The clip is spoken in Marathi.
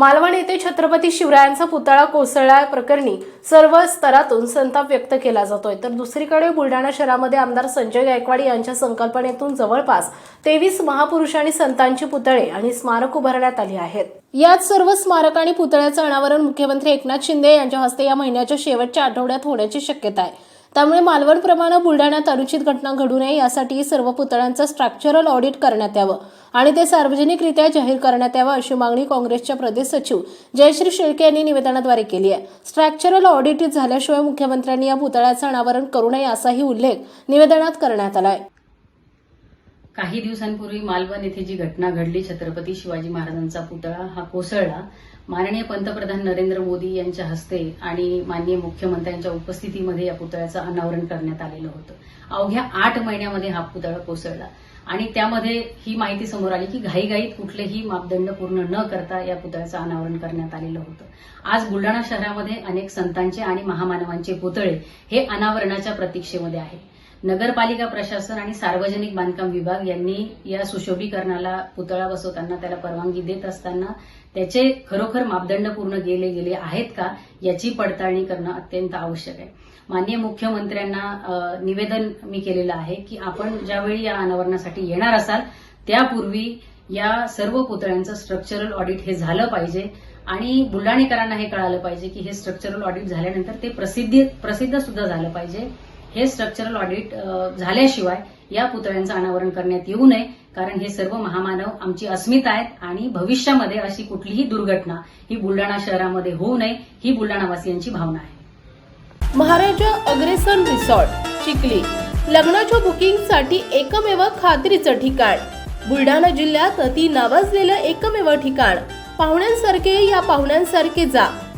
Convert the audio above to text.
मालवण येथे छत्रपती शिवरायांचा पुतळा कोसळल्या प्रकरणी सर्व स्तरातून संताप व्यक्त केला जातोय. तर दुसरीकडे बुलढाणा शहरामध्ये आमदार संजय गायकवाड यांच्या संकल्पनेतून जवळपास तेवीस महापुरुष आणि संतांचे पुतळे आणि स्मारक उभारण्यात आली आहेत. यात सर्व स्मारक आणि पुतळ्याचं अनावरण मुख्यमंत्री एकनाथ शिंदे यांच्या हस्ते या महिन्याच्या शेवटच्या आठवड्यात होण्याची शक्यता आहे. त्यामुळे मालवणप्रमाणे बुलढाण्यात अनुचित घटना घडू नये यासाठी सर्व पुतळ्यांचं स्ट्रक्चरल ऑडिट करण्यात यावं. आणि ते सार्वजनिकरित्या जाहीर करण्यात यावं अशी मागणी काँग्रेसच्या प्रदेश सचिव जयश्री शेळके यांनी निवेदनाद्वारे केली आहे. स्ट्रक्चरल ऑडिट झाल्याशिवाय मुख्यमंत्र्यांनी या पुतळ्याचं अनावरण करू नये असाही उल्लेख निवेदनात करण्यात आला काही दिवसांपूर्वी मालवण येथे जी घटना घडली छत्रपती शिवाजी महाराजांचा पुतळा हा कोसळला. माननीय पंतप्रधान नरेंद्र मोदी यांच्या हस्ते आणि माननीय मुख्यमंत्र्यांच्या उपस्थितीमध्ये या पुतळ्याचं अनावरण करण्यात आलेलं होतं. अवघ्या आठ महिन्यामध्ये हा पुतळा कोसळला. आणि त्यामध्ये ही माहिती समोर आली की घाईघाईत कुठलेही मापदंड पूर्ण न करता या पुतळ्याचं अनावरण करण्यात आलेलं होतं. आज बुलढाणा शहरामध्ये अनेक संतांचे आणि महामानवांचे पुतळे हे अनावरणाच्या प्रतीक्षेमध्ये आहेत. नगरपालिका प्रशासन आणि सार्वजनिक बांधकाम विभाग यांनी या सुशोभीकरणाला पुतळा बसवताना त्याला परवानगी देत असताना त्याचे खरोखर मापदंड पूर्ण केले गेले आहेत का याची पडताळणी करणं अत्यंत आवश्यक आहे. माननीय मुख्यमंत्र्यांना निवेदन मी केलेलं आहे की आपण ज्यावेळी या अनावरणासाठी येणार असाल त्यापूर्वी या सर्व पुतळ्यांचं स्ट्रक्चरल ऑडिट हे झालं पाहिजे आणि बुलढाणेकरांना हे कळालं पाहिजे की हे स्ट्रक्चरल ऑडिट झाल्यानंतर ते प्रसिद्धी प्रसिद्ध सुद्धा झालं पाहिजे. हे स्ट्रक्चरल ऑडिट झाल्याशिवाय या पुतळ्यांचं अनावरण करण्यात येऊ नये कारण हे सर्व महामानव आमची अस्मिता आहेत आणि भविष्यामध्ये अशी कुठलीही दुर्घटना ही बुलढाणा शहरामध्ये होऊ नये ही बुलढाणावासियांची भावना आहे. महाराजा अग्रेसन रिसॉर्ट चिखली. लग्नाच्या बुकिंगसाठी एकमेव खात्रीचं ठिकाण. बुलढाणा जिल्ह्यात अति नावाजलेलं एकमेव ठिकाण. पाहुण्यांसारखे या पाहुण्यांसारखे जा.